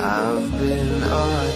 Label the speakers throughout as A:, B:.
A: I've been attached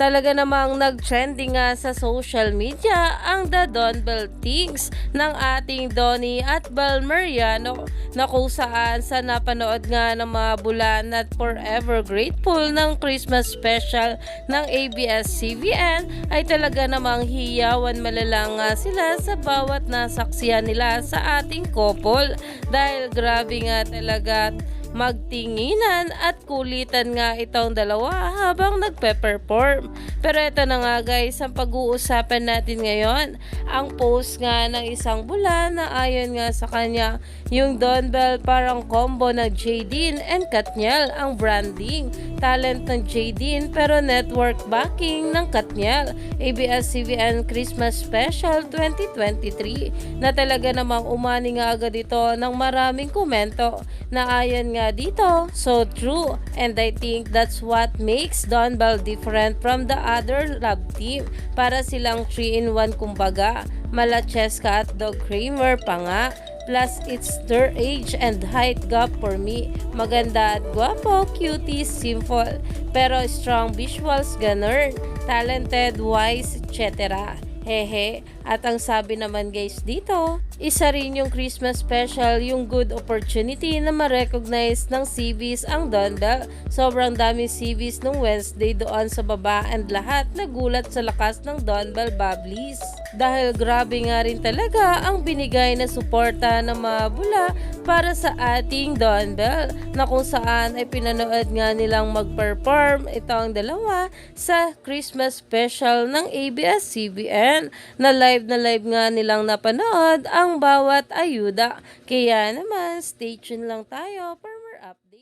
B: Talaga namang nag-trending nga sa social media ang The Don Bell Things ng ating Donnie at Bel Mariano na kung saan sa napanood nga ng mga bulan at forever grateful ng Christmas special ng ABS-CBN ay talaga namang hiyawan malalang nga sila sa bawat nasaksiyan nila sa ating couple. Dahil grabe nga talaga magtinginan at kulitan nga itong dalawa habang nagpe-perform. Pero ito na nga guys, ang pag-uusapan natin ngayon, ang post nga ng isang bulan na ayon nga sa kanya, yung Don Bell parang combo ng Jadine and Katniel ang branding. Talent ng Jadine pero network backing ng Katniel. ABS-CBN Christmas Special 2023 na talaga namang umani nga agad ito ng maraming komento na ayon nga dito, so true. And I think that's what makes Don Bell different from the other love team. Para silang 3-in-1 kumbaga. Mala Cheska at Dog Kramer pa nga. Plus, it's their age and height gap for me. Maganda at gwapo, cutie, simple. Pero strong visuals, ganun. Talented, wise, etc. Hehe. At ang sabi naman guys dito, isa rin yung Christmas special, yung good opportunity na ma-recognize ng CVs ang Don Bell. Sobrang dami CVs nung Wednesday doon sa baba and lahat nagulat sa lakas ng Don Bell Babblies. Dahil grabe nga rin talaga ang binigay na suporta ng mga bula para sa ating Don Bell na kung saan ay pinanood nga nilang mag-perform itong dalawa sa Christmas special ng ABS-CBN na live na live nga nilang napanood ang bawat ayuda. Kaya naman, stay tuned lang tayo for more updates.